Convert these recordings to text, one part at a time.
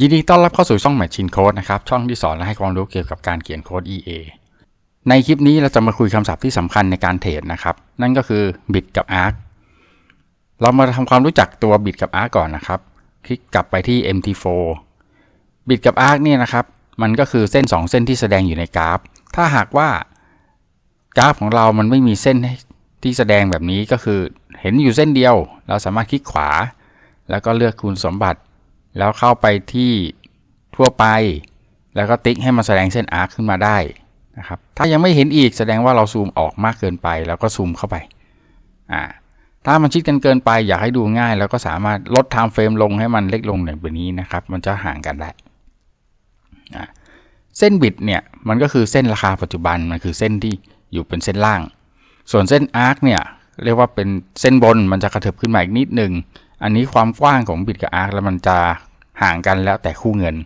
ยินดีต้อนรับเข้าสู่ช่อง Machine Code นะครับ ช่องที่สอนและให้ความรู้เกี่ยวกับการเขียนโค้ด EA ในคลิปนี้เราจะมาคุยคำศัพท์ที่สำคัญในการเทรดนะครับ นั่นก็คือ bit กับ arc เรามาทำความรู้จักตัว bit กับ arc ก่อนนะครับ คลิกกลับไปที่ MT4 bit กับ arc เนี่ยนะครับ มันก็คือเส้น 2 เส้นที่แสดงอยู่ในกราฟ ถ้าหากว่ากราฟของเรามันไม่มีเส้นที่แสดงแบบนี้ก็คือ เห็นอยู่เส้นเดียว เราสามารถคลิกขวา แล้วก็เลือกคุณสมบัติ แล้วเข้าไปที่ทั่วไป แล้วก็ติ๊กให้มันแสดงเส้นอาร์คขึ้นมาได้นะครับ ถ้ายังไม่เห็นอีกแสดงว่าเราซูมออกมากเกินไป แล้วก็ซูมเข้าไป อ่า ถ้ามันชิดกันเกินไปอยากให้ดูง่าย แล้วก็สามารถลดไทม์เฟรมลงให้มันเล็กลงอย่างแบบนี้นะครับ มันจะห่างกันได้ เส้นบิดเนี่ยมันก็คือเส้นราคาปัจจุบัน มันคือเส้นที่อยู่เป็นเส้นล่าง ส่วนเส้นอาร์คเนี่ยเรียกว่าเป็นเส้นบนมันจะกระเถิบขึ้นมาอีกนิดหนึ่ง อันนี้ความกว้างของบิตกับอาร์คแล้วมันจะห่างกันแล้วแต่คู่เงิน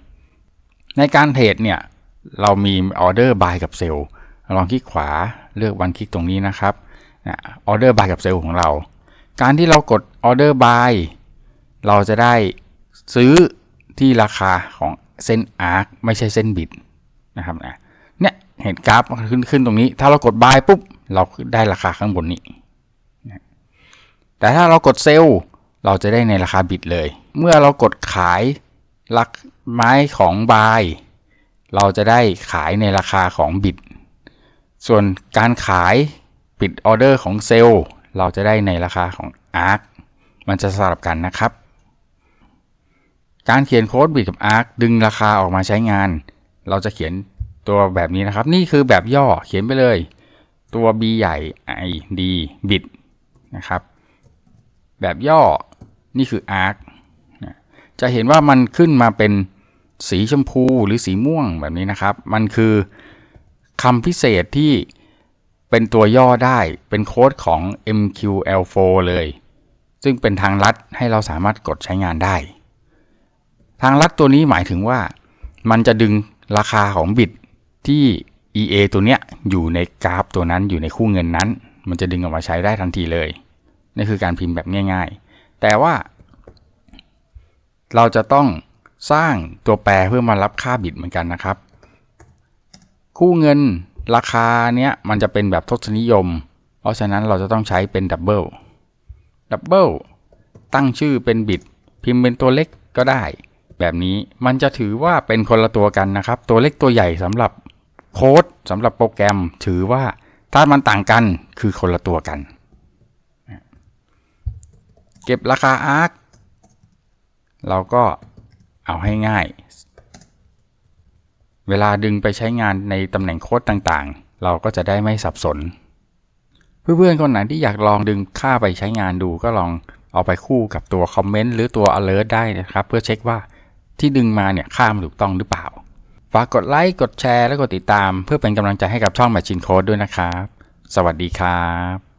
ในการเทรดเนี่ยเรามีออเดอร์บายกับเซลล์ลองคลิกขวาเลือกวันคลิกตรงนี้นะครับออเดอร์บายกับเซลล์ของเรา การที่เรากดออเดอร์บายเราจะได้ซื้อที่ราคาของเส้นอาร์คไม่ใช่เส้นบิตนะครับนะเนี่ยเห็นกราฟขึ้นขึ้นตรงนี้ ถ้าเรากดบายปุ๊บเราได้ราคาข้างบนนี้ แต่ถ้าเรากดเซลล์ เราจะได้ในราคาบิตเลย เมื่อเรากดขายลักไม้ของบายเราจะได้ขายในราคาของบิตส่วนการขายปิดออเดอร์ของเซลล์เราจะได้ในราคาของอาร์คมันจะสลับกันนะครับ การเขียนโค้ดบิตกับอาร์คดึงราคาออกมาใช้งาน เราจะเขียนตัวแบบนี้นะครับ นี่คือแบบย่อเขียนไปเลย ตัว B ใหญ่ I D บิตนะครับ แบบย่อ นี่คือ arc จะเห็นว่ามันขึ้นมาเป็นสีชมพูหรือสีม่วงแบบนี้นะครับ มันคือคำพิเศษที่เป็นตัวย่อได้เป็นโค้ดของ MQL4 เลย ซึ่งเป็นทางลัดให้เราสามารถกดใช้งานได้ ทางลัดตัวนี้หมายถึงว่า มันจะดึงราคาของบิตที่ EA ตัวเนี้ยอยู่ในกราฟตัวนั้นอยู่ในคู่เงินนั้น มันจะดึงออกมาใช้ได้ทันทีเลย นี่คือการพิมพ์แบบง่าย ๆ แต่ว่า เราจะต้องสร้างตัวแปรเพื่อมารับค่าบิตเหมือนกันนะครับ คู่เงินราคาเนี้ยมันจะเป็นแบบทศนิยม เพราะฉะนั้นเราจะต้องใช้เป็นดับเบิลดับเบิลตั้งชื่อเป็นบิตพิมพ์เป็นตัวเล็กก็ได้ แบบนี้มันจะถือว่าเป็นคนละตัวกันนะครับ ตัวเล็กตัวใหญ่สำหรับโค้ดสำหรับโปรแกรมถือว่าถ้ามันต่างกันคือคนละตัวกัน เก็บราคาอาร์คเราก็เอาให้ง่าย เวลาดึงไปใช้งานในตำแหน่งโค้ดต่างๆ เราก็จะได้ไม่สับสน เพื่อนๆคนไหนที่อยากลองดึงค่าไปใช้งานดูก็ลองเอาไปคู่กับตัวคอมเมนต์หรือตัว alert ได้นะครับ เพื่อเช็คว่าที่ดึงมาเนี่ยค่ามันถูกต้องหรือเปล่า ฝากกดไลค์ กดแชร์ และกดติดตาม เพื่อเป็นกำลังใจให้กับช่อง Machine Code ด้วยนะครับ สวัสดีครับ